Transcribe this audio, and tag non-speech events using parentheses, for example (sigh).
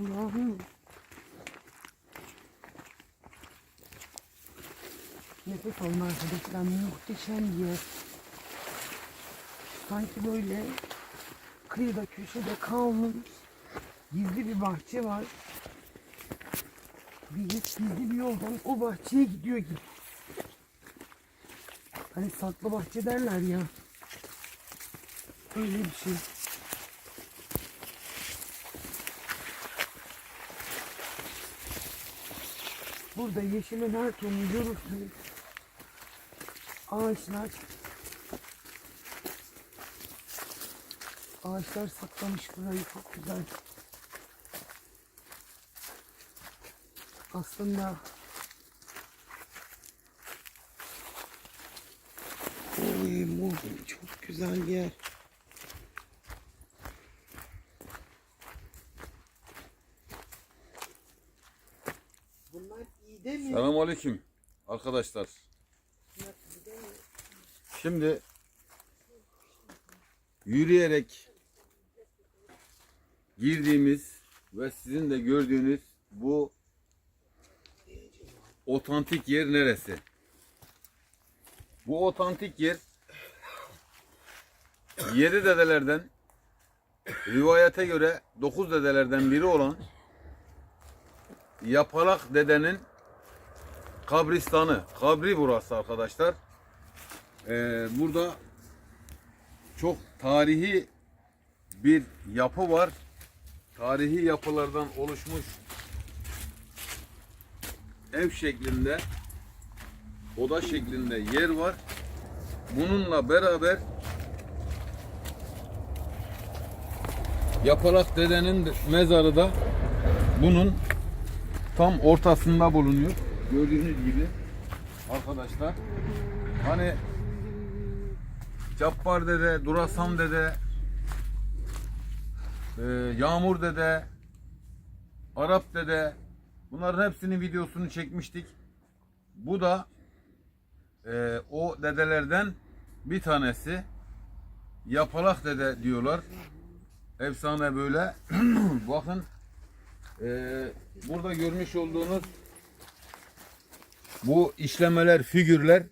Allah'ım. Nefes alın arkadaşlar. Muhteşem bir yer. Sanki böyle kıyıda köşede kalmış gizli bir bahçe var. Birisi gizli bir yoldan o bahçeye gidiyor gibi. Hani saklı bahçe derler ya. Öyle bir şey. Burada yeşilin her tonunu görürsünüz. Ağaçlar. Ağaçlar saklamış burayı çok güzel. Aslında Oy çok güzel bir yer. Bunlar iyi de mi? Selamünaleyküm arkadaşlar. Şimdi yürüyerek girdiğimiz ve sizin de gördüğünüz bu otantik yer neresi? Bu otantik yer yedi dedelerden rivayete göre dokuz dedelerden biri olan Yapalak dedenin kabristanı. Kabri burası arkadaşlar. Ee, burada çok tarihi bir yapı var. Tarihi yapılardan oluşmuş ev şeklinde oda şeklinde yer var. Bununla beraber Yapalak dedenin mezarı da bunun tam ortasında bulunuyor. Gördüğünüz gibi arkadaşlar. Hani Cappar dede, Durasam dede, e, Yağmur dede, Arap dede bunların hepsinin videosunu çekmiştik. Bu da e, o dedelerden bir tanesi. Yapalak dede diyorlar. Efsane böyle. (clears throat) Bakın ee, burada görmüş olduğunuz bu işlemeler, figürler